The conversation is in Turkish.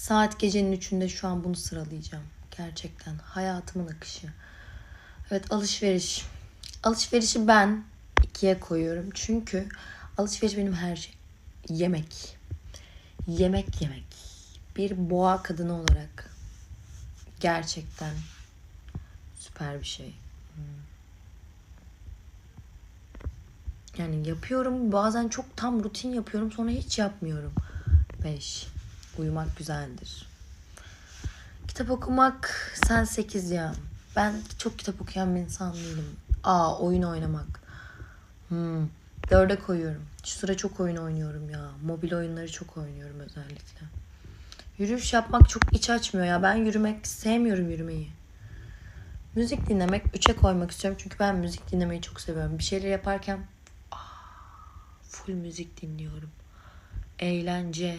Saat gecenin üçünde şu an bunu sıralayacağım. Gerçekten hayatımın akışı. Evet alışveriş. Alışverişi ben ikiye koyuyorum. Çünkü alışveriş benim her şey. Yemek. Yemek yemek. Bir boğa kadını olarak gerçekten süper bir şey. Hmm. Yani yapıyorum. Bazen çok tam rutin yapıyorum. Sonra hiç yapmıyorum. 5. Uyumak güzeldir. Kitap okumak sen 8 ya. Ben çok kitap okuyan bir insan değilim. Aa oyun oynamak. Hmm. Dörde koyuyorum. Şu sıra çok oyun oynuyorum ya. Mobil oyunları çok oynuyorum özellikle. Yürüyüş yapmak çok iç açmıyor ya. Ben yürümek sevmiyorum yürümeyi. Müzik dinlemek 3'e koymak istiyorum. Çünkü ben müzik dinlemeyi çok seviyorum. Bir şeyler yaparken full müzik dinliyorum. Eğlence.